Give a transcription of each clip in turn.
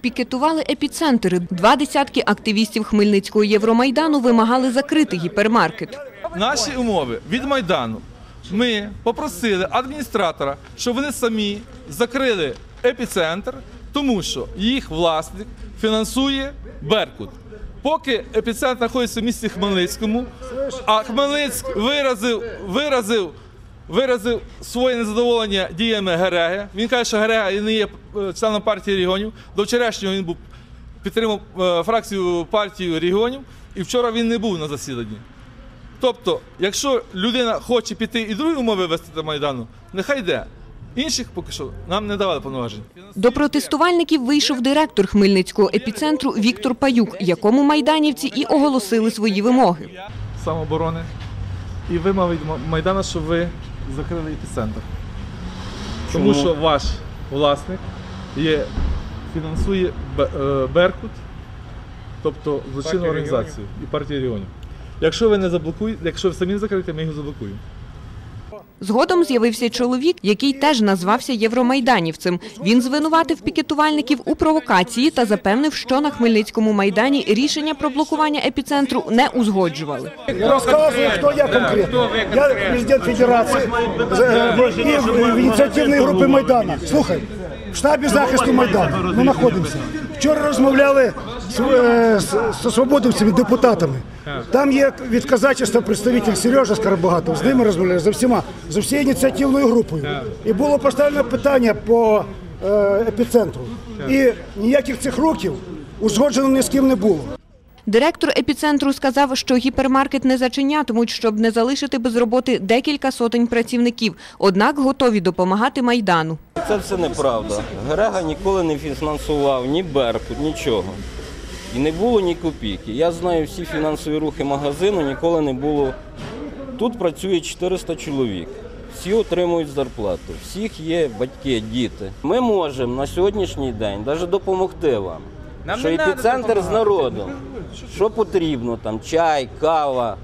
Пікетували епіцентри. Два десятки активістів Хмельницького Євромайдану вимагали закрити гіпермаркет. Наші умови від Майдану. Ми попросили адміністратора, щоб вони самі закрили епіцентр, тому що їх власник фінансує Беркут. Поки епіцентр знаходиться в місті Хмельницькому, а Хмельницьк виразив, виразив, виразив своє незадоволення діями Гереги. Він каже, що Герега не є е, членом партії регіонів. До вчорашнього він був підтримав е, фракцію партії регіонів, і вчора він не був на засіданні. Тобто, якщо людина хоче піти і другі умови вести до Майдану, нехай йде. Інших поки що нам не давали повноважень. До протестувальників вийшов директор Хмельницького епіцентру Віктор Паюк, якому майданівці і оголосили свої вимоги. Самооборони і вимоги від Ма- Майдану, щоб ви закрили епіцентр. Тому що ваш власник є, фінансує е, Беркут, тобто злочинну організацію і партію регіонів. Якщо ви не заблокуєте, якщо ви самі закриєте, ми його заблокуємо. Згодом з'явився чоловік, який теж назвався євромайданівцем. Він звинуватив пікетувальників у провокації та запевнив, що на Хмельницькому майдані рішення про блокування епіцентру не узгоджували. Рассказываю, кто я конкретно. Я президент Федерации э, и в ініціативної групи Майдана. Слухай, в штабі захисту Майдану ми знаходимося. Вчора розмовляли з, свободовцями, депутатами. Там є від казачества представитель Сережа Скоробогатов. З ними розмовляли за всіма, за всією ініціативною групою. І було поставлено питання по е, епіцентру. І ніяких цих років узгоджено ні з ким не було. Директор епіцентру сказав, що гіпермаркет не зачинятимуть, щоб не залишити без роботи декілька сотень працівників, однак готові допомагати майдану. Це все неправда. Грега ніколи не фінансував ні Беркут, нічого. І не було ні копійки. Я знаю всі фінансові рухи магазину, ніколи не було. Тут працює 400 чоловік. Всі отримують зарплату, всіх є батьки, діти. Ми можемо на сьогоднішній день навіть допомогти вам. що епіцентр з народом. Що потрібно, там чай, кава,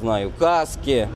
знаю, каски,